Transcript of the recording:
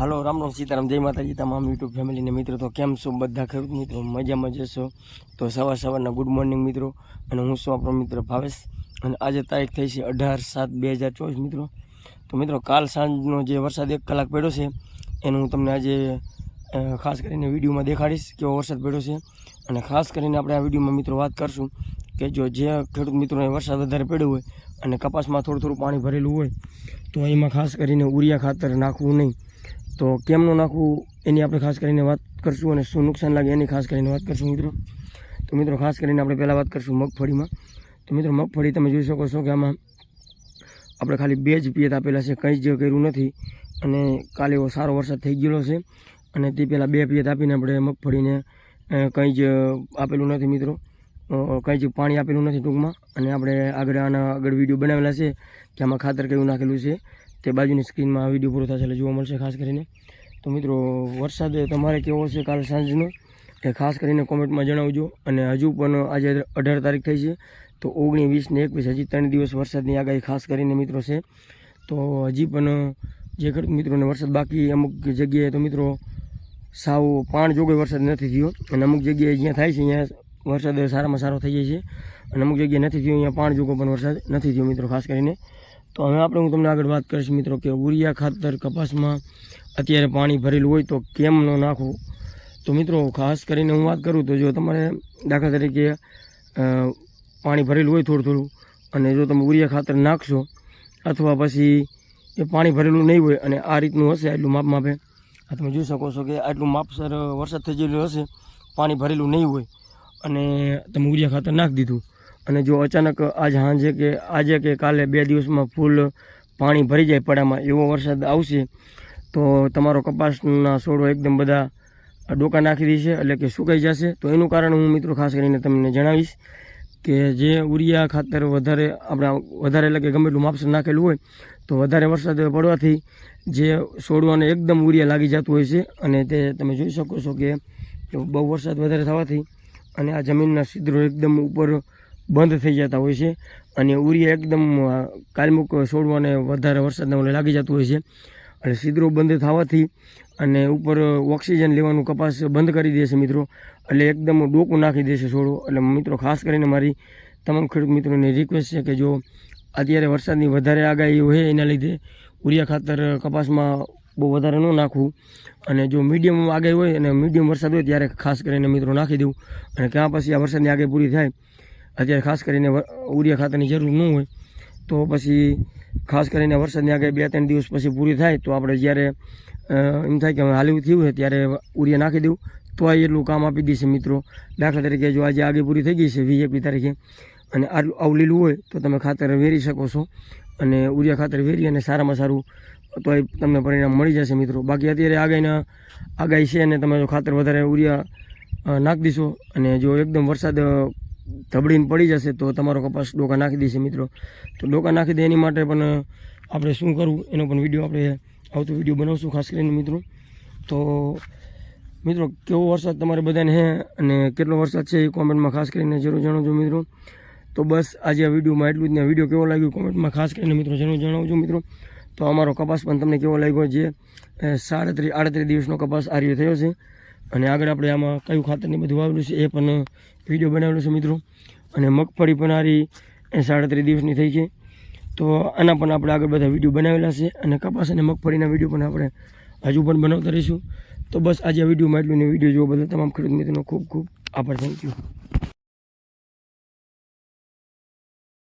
હાલો, રામ રામ, સીતારામ, જય માતાજી, તમામ યુટ્યુબ ફેમિલીને મિત્રો. તો કેમ છો બધા? ખેડૂત મિત્રો મજામાં જશો તો સવાર સવારના ગુડ મોર્નિંગ મિત્રો. અને હું છું આપણો મિત્ર ભાવેશ. અને આજે તારીખ થઈ છે અઢાર સાત બે હજાર ચોવીસ મિત્રો. તો મિત્રો, કાલ સાંજનો જે વરસાદ એક કલાક પડ્યો છે, એનું હું તમને આજે ખાસ કરીને વિડીયોમાં દેખાડીશ કેવો વરસાદ પડ્યો છે. અને ખાસ કરીને આપણે આ વિડીયોમાં મિત્રો વાત કરશું કે જો જે ખેડૂત મિત્રોને વરસાદ વધારે પડ્યો હોય અને કપાસમાં થોડું થોડું પાણી ભરેલું હોય, તો એમાં ખાસ કરીને ઉરિયા ખાતર નાખવું નહીં. તો કેમનું નાખવું એની આપણે ખાસ કરીને વાત કરશું અને શું નુકસાન લાગે એની ખાસ કરીને વાત કરશું મિત્રો. તો મિત્રો ખાસ કરીને આપણે પહેલાં વાત કરશું મગફળીમાં. તો મિત્રો મગફળી તમે જોઈ શકો છો કે આમાં આપણે ખાલી બે જ પિયત આપેલા છે, કંઈ જ કર્યું નથી અને કાલે એવો સારો વરસાદ થઈ ગયેલો છે અને તે પહેલાં બે પિયત આપીને આપણે મગફળીને કંઈ જ આપેલું નથી મિત્રો. કંઈ જ પાણી આપેલું નથી ટૂંકમાં અને આપણે આગળ આના આગળ વીડિયો બનાવેલા છે કે આમાં ખાતર કેવું નાખેલું છે. તે બાજુની સ્ક્રીનમાં આ વીડિયો પૂરો થશે એટલે જોવા મળશે ખાસ કરીને. તો મિત્રો, વરસાદ તમારે કેવો છે કાલ સાંજનો? એ ખાસ કરીને કોમેન્ટમાં જણાવજો. અને હજુ પણ આજે અઢાર તારીખ થઈ છે. તો ઓગણીસ, વીસ ને એકવીસ હજી ત્રણ દિવસ વરસાદની આગાહી ખાસ કરીને મિત્રો છે. તો હજી પણ જે ખેડૂત મિત્રોને વરસાદ બાકી અમુક જગ્યાએ તો મિત્રો સાવ પાણ જોગે વરસાદ નથી થયો. અને અમુક જગ્યાએ જ્યાં થાય છે ત્યાં વરસાદ સારામાં સારો થઈ જાય છે. અને અમુક જગ્યાએ નથી થયો અહીંયા પાણ જોગો પણ વરસાદ નથી થયો મિત્રો ખાસ કરીને. તો હવે આપણે હું તમને આગળ વાત કરીશ, મિત્રો, કે ઉરિયા ખાતર કપાસમાં અત્યારે પાણી ભરેલું હોય તો કેમ ન નાખવું? તો મિત્રો, ખાસ કરીને હું વાત કરું તો જો તમારે દાખલા તરીકે પાણી ભરેલું હોય થોડું થોડું અને જો તમે ઉરિયા ખાતર નાખશો અથવા પછી એ પાણી ભરેલું નહીં હોય અને આ રીતનું હશે આટલું માપ માપે, આ તમે જોઈ શકો છો કે આટલું માપસર વરસાદ થઈ ગયેલું હશે, પાણી ભરેલું નહીં હોય અને તમે ઉરિયા ખાતર નાખી દીધું. અને જો અચાનક આજ સાંજે કે આજે કે કાલે બે દિવસમાં ફૂલ પાણી ભરી જાય પડામાં એવો વરસાદ આવશે, તો તમારો કપાસના છોડો એકદમ બધા ડોકા નાખી દેશે એટલે કે સુકાઈ જશે. તો એનું કારણ હું મિત્રો ખાસ કરીને તમને જણાવીશ કે જે ઉરિયા ખાતર વધારે આપણા વધારે એટલે કે ગમે એટલું માપસર નાખેલું હોય, તો વધારે વરસાદ પડવાથી જે છોડવાને એકદમ ઉરિયા લાગી જતું હોય છે. અને તે તમે જોઈ શકો છો કે બહુ વરસાદ વધારે થવાથી અને આ જમીનના છિદ્રો એકદમ ઉપર બંધ થઈ જતા હોય છે અને ઉરિયા એકદમ કાલમુક છોડવાને વધારે વરસાદના મને લાગી જતું હોય છે. અને સિદ્રો બંધ થવાથી અને ઉપર ઓક્સિજન લેવાનું કપાસ બંધ કરી દેશે મિત્રો. એટલે એકદમ ડોકું નાખી દેશે છોડો. એટલે મિત્રો, ખાસ કરીને મારી તમામ ખેડૂત મિત્રોની રિક્વેસ્ટ છે કે જો અત્યારે વરસાદની વધારે આગાહી હોય એના લીધે ઉરિયા ખાતર કપાસમાં બહુ વધારે ન નાખવું. અને જો મીડિયમ આગાહી હોય અને મીડિયમ વરસાદ હોય ત્યારે ખાસ કરીને મિત્રો નાખી દેવું. અને ક્યાં પછી આ વરસાદની આગાહી પૂરી થાય અત્યારે ખાસ કરીને ઉરિયા ખાતરની જરૂર ન હોય, તો પછી ખાસ કરીને વરસાદની આગળ બે ત્રણ દિવસ પછી પૂરી થાય, તો આપણે જ્યારે એમ થાય કે હાલવું થયું હોય ત્યારે ઉરિયા નાખી દઉં. તો આ એટલું કામ આપી દેશે મિત્રો. દાખલા તરીકે જો આજે આગે પૂરી થઈ ગઈ છે, વીસ એકવીસ તારીખે, અને આટલું, આવું હોય, તો તમે ખાતર વેરી શકો છો. અને ઉરિયા ખાતર વેરી અને સારામાં સારું તો એ તમને પરિણામ મળી જશે મિત્રો. બાકી અત્યારે આગાહીના આગાહી છે અને તમે જો ખાતર વધારે ઉરિયા નાખી દીશો, અને જો એકદમ વરસાદ ધબડીને પડી જશે તો તમારો કપાસ ડોકા નાખી દેશે મિત્રો. તો ડોકા નાખી દે એની માટે પણ આપણે શું કરવું, એનો પણ વીડિયો આપણે આવતો વીડિયો બનાવશું ખાસ કરીને મિત્રો. તો, મિત્રો, કેવો વરસાદ તમારે બધાને હે અને કેટલો વરસાદ છે એ કોમેન્ટમાં ખાસ કરીને જરૂર જણાવજો મિત્રો. તો બસ, આજે આ વિડીયોમાં એટલું જ ને વીડિયો કેવો લાગ્યો કોમેન્ટમાં ખાસ કરીને મિત્રો જરૂર જણાવજો મિત્રો. તો અમારો કપાસ પણ તમને કેવો લાગ્યો જે સાડત્રીસ આડત્રીસ દિવસનો કપાસ આર્યો થયો છે. અને આગળ આપણે આમાં કયું ખાતરને બધું વાવેલું છે એ પણ વીડિયો બનાવેલો છે મિત્રો. અને મગફળી પણ આરી સાડત્રીસ દિવસની થઈ છે. તો આના પણ આપણે આગળ બધા વીડિયો બનાવેલા છે અને કપાસ અને મગફળીના વીડિયો પણ આપણે હજુ પણ બનાવતા રહીશું. તો બસ આજે વિડીયોમાં એટલું ને વીડિયો જોવા બદલ તમામ ખેડૂત મિત્રોનો ખૂબ ખૂબ આભાર. Thank you